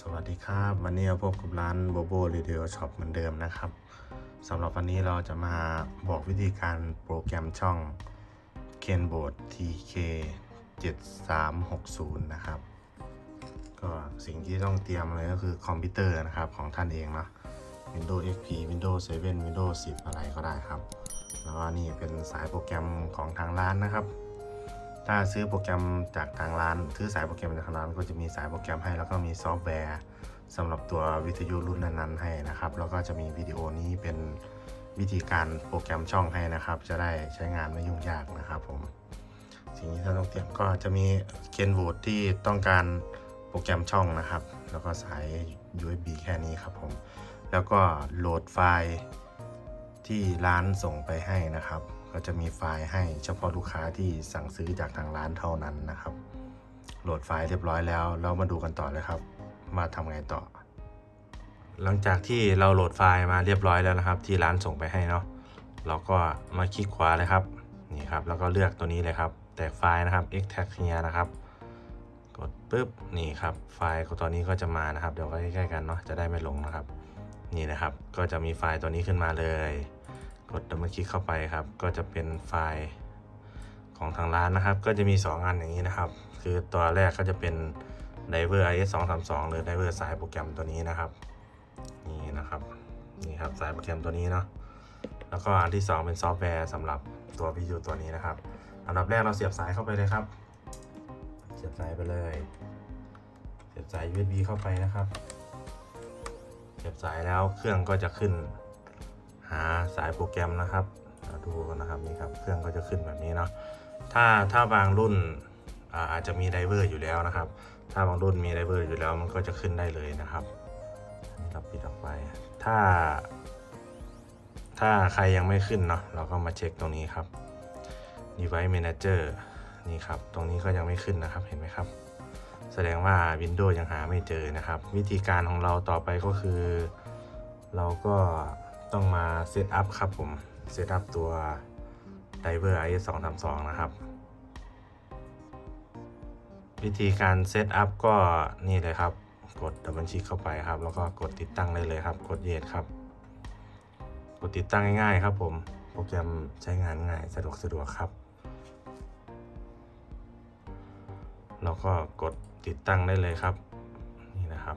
สวัสดีครับ วันนี้เราพบกับร้านโบโบรีเดิโอช็อปเหมือนเดิมนะครับสำหรับวันนี้เราจะมาบอกวิธีการโปรแกรมช่อง k e n b o a r d TK 7360 นะครับ ก็สิ่งที่ต้องเตรียมเลยก็คือคอมพิวเตอร์นะครับของท่านเองเนาะ Windows XP Windows 7 Windows 10 อะไรก็ได้ครับ แล้วก็นี่เป็นสายโปรแกรมของทางร้านนะครับ ถ้าซื้อโปรแกรมจากทางร้าน ซื้อสายโปรแกรมจากทางร้านก็จะมีสายโปรแกรมให้ แล้วก็มีซอฟต์แวร์สำหรับตัววิทยุรุ่นนั้นๆให้นะครับ แล้วก็จะมีวิดีโอนี้เป็นวิธีการโปรแกรมช่องให้นะครับ จะได้ใช้งานไม่ยุ่งยากนะครับผม สิ่งที่ท่านต้องเตรียมก็จะมีเคนวูดที่ต้องการโปรแกรมช่องนะครับ แล้วก็สาย USB แค่นี้ครับผม แล้วก็โหลดไฟล์ที่ร้านส่งไปให้นะครับ ก็จะมีไฟล์ให้เฉพาะลูกค้าที่สั่งซื้อจากทางร้านเท่านั้นนะครับ โหลดไฟล์เรียบร้อยแล้ว เรามาดูกันต่อเลยครับ มาทำไงต่อ หลังจากที่เราโหลดไฟล์มาเรียบร้อยแล้วนะครับ ที่ร้านส่งไปให้เนาะเราก็มาคลิกขวาเลยครับนี่ครับแล้วก็เลือกตัวนี้เลยครับ แตกไฟล์นะครับ extract here นะครับ กดปุ๊บนี่ครับไฟล์ตัวนี้ก็จะมานะครับ เดี๋ยวใกล้ๆกันเนาะจะได้ไม่หลงนะครับ นี่นะครับ ก็จะมีไฟล์ตัวนี้ขึ้นมาเลย กดดับเบิลคลิกเข้าไปครับ ก็จะเป็นไฟล์ของทางร้านนะครับ ก็จะมี 2 อันอย่างนี้นะครับ คือตัวแรกก็จะเป็น Diver IS 2 3 2หรือ Diver สายโปรแกรมตัวนี้นะครับ นี่นะครับ นี่ครับสายโปรแกรมตัวนี้เนาะ แล้วก็อันที่ 2 เป็นซอฟต์แวร์สำหรับตัววิดีโอตัวนี้นะครับ อันดับแรกเราเสียบสายเข้าไปเลยครับ เสียบสายไปเลย เสียบสาย USB เข้าไปนะครับ เสียบสายแล้วเครื่องก็จะขึ้น หาสายโปรแกรมนะครับดูนะครับนี่ครับเครื่องก็จะขึ้นแบบนี้เนาะถ้าถ้าบางรุ่นอาจจะมีไดเวอร์อยู่แล้วนะครับ ถ้าบางรุ่นมีไดเวอร์อยู่แล้วมันก็จะขึ้นได้เลยนะครับนี่เราปิดออกไป ถ้า ถ้าใครยังไม่ขึ้นเนาะเราก็มาเช็คตรงนี้ครับ device manager นี่ครับ ตรงนี้ก็ยังไม่ขึ้นนะครับเห็นไหมครับ แสดงว่า Windows ยังหาไม่เจอนะครับ วิธีการของเราต่อไปก็คือ เราก็ ต้องมาเซตอัพครับผมเซตอัพตัว Diver IS 2 3 2นะครับ วิธีการเซตอัพก็นี่เลยครับ กดดับเบิลคลิกเข้าไปครับ แล้วก็กดติดตั้งได้เลยครับ กดเยสครับ กดติดตั้งง่ายๆครับผมโปรแกรมใช้งานง่ายสะดวกสะดวกครับ แล้วก็กดติดตั้งได้เลยครับ นี่นะครับ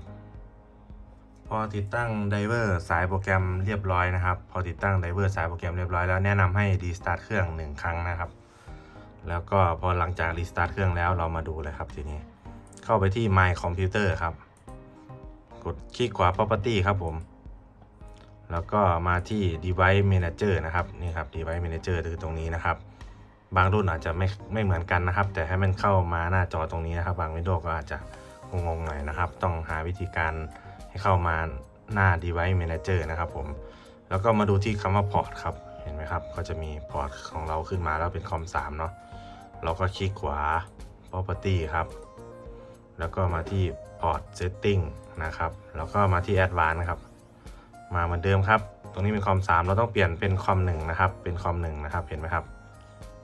พอติดตั้งไดเวอร์สายโปรแกรมเรียบร้อยนะครับ พอติดตั้งไดเวอร์สายโปรแกรมเรียบร้อยแล้วแนะนำให้รีสตาร์ทเครื่องหนึ่งครั้งนะครับ แล้วก็พอหลังจากรีสตาร์ทเครื่องแล้วเรามาดูเลยครับทีนี้ เข้าไปที่ My Computer ครับ กดคลิกขวา Property ครับผม แล้วก็มาที่ Device Manager นะครับนี่ครับ Device Manager คือตรงนี้นะครับ บางรุ่นอาจจะไม่ไม่เหมือนกันนะครับ แต่ให้มันเข้ามาหน้าจอตรงนี้นะครับ บาง Windows ก็อาจจะงงๆหน่อยนะครับ ต้องหาวิธีการ ให้เข้ามาหน้า Device Manager นะครับผม แล้วก็มาดูที่คำว่า Port ครับ เห็นไหมครับ ก็จะมีพอร์ตของเราขึ้นมาแล้วเป็นคอม3เนาะ เราก็คลิกขวา property ครับ แล้วก็มาที่ port setting นะครับ แล้วก็มาที่ advanced ครับ มาเหมือนเดิมครับ ตรงนี้เป็นคอม3เราต้องเปลี่ยนเป็นคอม1นะครับ เป็นคอม1นะครับ เห็นไหมครับ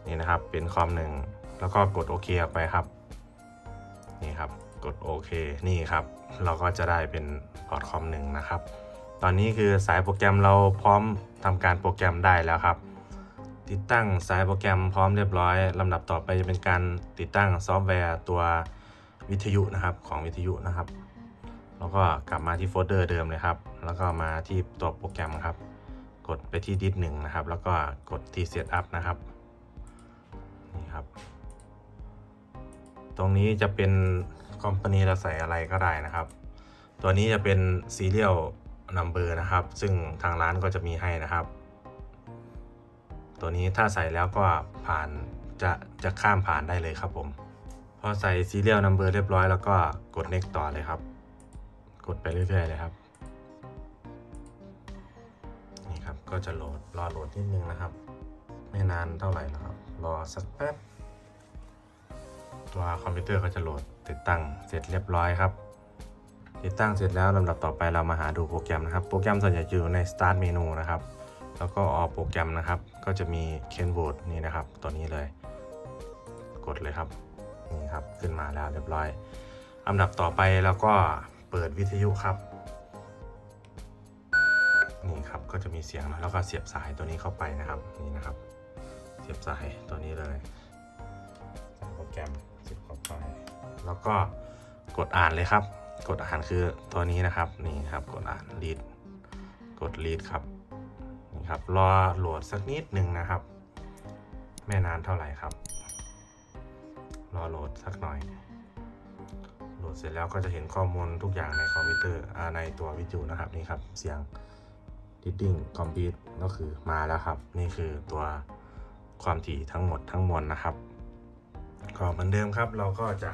นี่นะครับ เป็นคอม1แล้วก็กดโอเคออกไปครับ กดโอเคนี่ครับ เราก็จะได้เป็นพอร์ตคอม1นะครับ ตอนนี้คือสายโปรแกรมเราพร้อมทำการโปรแกรมได้แล้วครับ ติดตั้งสายโปรแกรมพร้อมเรียบร้อยลำดับต่อไปจะเป็นการติดตั้งซอฟต์แวร์ตัววิทยุนะครับของวิทยุนะครับ แล้วก็กลับมาที่โฟลเดอร์เดิมเลยครับ แล้วก็มาที่ตัวโปรแกรมครับ กดไปที่ดิสหนึ่งนะครับ แล้วก็กดที่ Setup นะครับนี่ครับ ตรงนี้จะเป็น คอมพานีเราใส่อะไรก็ได้นะครับ ตัวนี้จะเป็น Serial Number นะครับ ซึ่งทางร้านก็จะมีให้นะครับ ตัวนี้ถ้าใส่แล้วก็ผ่านจะจะข้ามผ่านได้เลยครับผมพอใส่ Serial Number เรียบร้อยแล้วก็กด Next ต่อเลยครับ กดไปเรื่อยๆเลยครับนี่ครับก็จะโหลดรอโหลดนิดนึงนะครับ ไม่นานเท่าไหร่หรอกครับ รอสักแป๊บตัวคอมพิวเตอร์ก็จะโหลด ติดตั้งเสร็จเรียบร้อยครับ ติดตั้งเสร็จแล้วลำดับต่อไปเรามาหาดูโปรแกรมนะครับ โปรแกรมส่วนใหญ่อยู่ใน Start เมนูนะครับ แล้วก็ออกโปรแกรมนะครับ ก็จะมี Kenwood นี่นะครับ ตัวนี้เลย กดเลยครับ นี่ครับ ขึ้นมาแล้วเรียบร้อยอันดับต่อไปเราก็เปิดวิทยุครับ นี่ครับก็จะมีเสียงนะแล้วก็เสียบสายตัวนี้เข้าไปนะครับ นี่นะครับ เสียบสายตัวนี้เลยโปรแกรม แล้วก็กดอ่านเลยครับ กดอ่านคือตัวนี้นะครับนี่ครับกดอ่าน read กด read ครับนี่ครับรอโหลดสักนิดหนึ่งนะครับ ไม่นานเท่าไหร่ครับ รอโหลดสักหน่อย โหลดเสร็จแล้วก็จะเห็นข้อมูลทุกอย่างในคอมพิวเตอร์ในตัววิดีโอนะครับนี่ครับเสียง reading complete ก็คือมาแล้วครับ นี่คือตัวความถี่ทั้งหมดทั้งมวลนะครับก็เหมือนเดิมครับเราก็จะ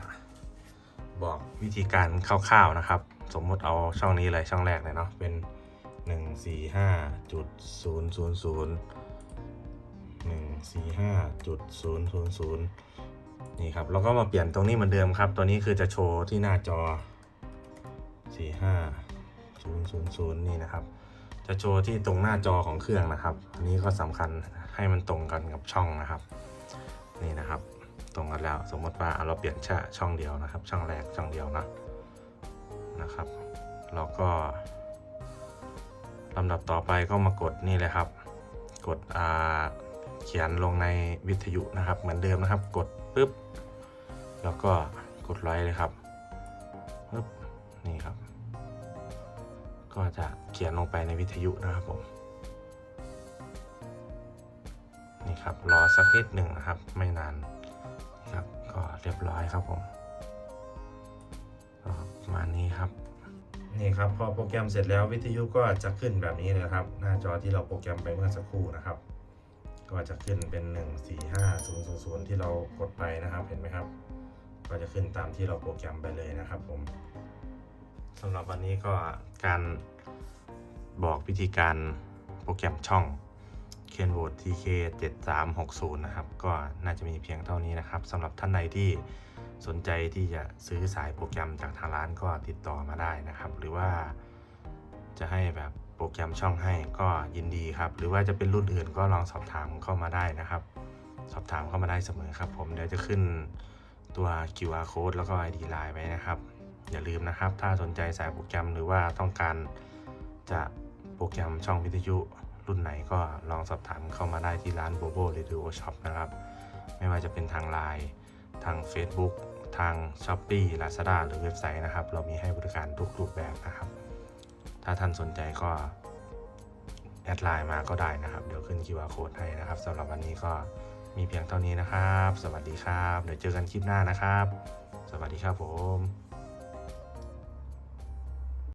บอกวิธีการคร่าวๆนะครับ สมมติเอาช่องนี้เลยช่องแรกเลยเนาะเป็น 1 4 5จุด0 0 0 1 4 5จุด0 0 0 นี่ครับแล้วก็มาเปลี่ยนตรงนี้เหมือนเดิมครับ ตัวนี้คือจะโชว์ที่หน้าจอ 4 5 0 0 0 นี่นะครับ จะโชว์ที่ตรงหน้าจอของเครื่องนะครับ อันนี้ก็สำคัญให้มันตรงกันกับช่องนะครับ นี่นะครับ ตรงกันแล้ว สมมติว่าเราเปลี่ยนแค่ช่องเดียวนะครับ ช่องแรกช่องเดียวนะนะครับเราก็ลำดับต่อไปก็มากดนี่เลยครับ กดอ่าเขียนลงในวิทยุนะครับ เหมือนเดิมนะครับ กดปุ๊บแล้วก็กดไลค์เลยครับปุ๊บนี่ครับ ก็จะเขียนลงไปในวิทยุนะครับผมนี่ครับรอสักนิดหนึ่งนะครับ ไม่นาน ก็เรียบร้อยครับผมก็ประมาณนี้ครับ นี่ครับพอโปรแกรมเสร็จแล้ววิทยุก็จะขึ้นแบบนี้เลยครับ หน้าจอที่เราโปรแกรมไปเมื่อสักครู่นะครับ ก็จะขึ้นเป็น 1 4 5 0 0 0 ที่เรากดไปนะครับเห็นไหมครับ ก็จะขึ้นตามที่เราโปรแกรมไปเลยนะครับผมสำหรับวันนี้ก็การบอกวิธีการโปรแกรมช่อง k e n w o r d TK 7360 นะครับ ก็น่าจะมีเพียงเท่านี้นะครับสำหรับท่านใดที่สนใจที่จะซื้อสายโปรแกรมจากทางร้านก็ติดต่อมาได้นะครับ หรือว่าจะให้แบบโปรแกรมช่องให้ก็ยินดีครับ หรือว่าจะเป็นรุ่นอื่นก็ลองสอบถามเข้ามาได้นะครับ สอบถามเข้ามาได้เสมอครับ ผมเดี๋ยวจะขึ้นตัว QR code แล้วก็ ID Line ไว้นะครับ อย่าลืมนะครับ ถ้าสนใจสายโปรแกรมหรือว่าต้องการจะโปรแกรมช่องวิทยุ รุ่นไหนก็ลองสอบถามเข้ามาได้ที่ร้าน Bobo Radio Shop นะครับ ไม่ว่าจะเป็นทาง Line ทาง Facebook ทาง s h o p e e Lazada หรือเว็บไซต์นะครับ เรามีให้บริการทุกรูปแบบนะครับ ถ้าท่านสนใจก็ แอดไลน์มาก็ได้นะครับ เดี๋ยวขึ้น QR code ให้นะครับสำหรับวันนี้ก็มีเพียงเท่านี้นะครับ สวัสดีครับ เดี๋ยวเจอกันคลิปหน้านะครับ สวัสดีครับผม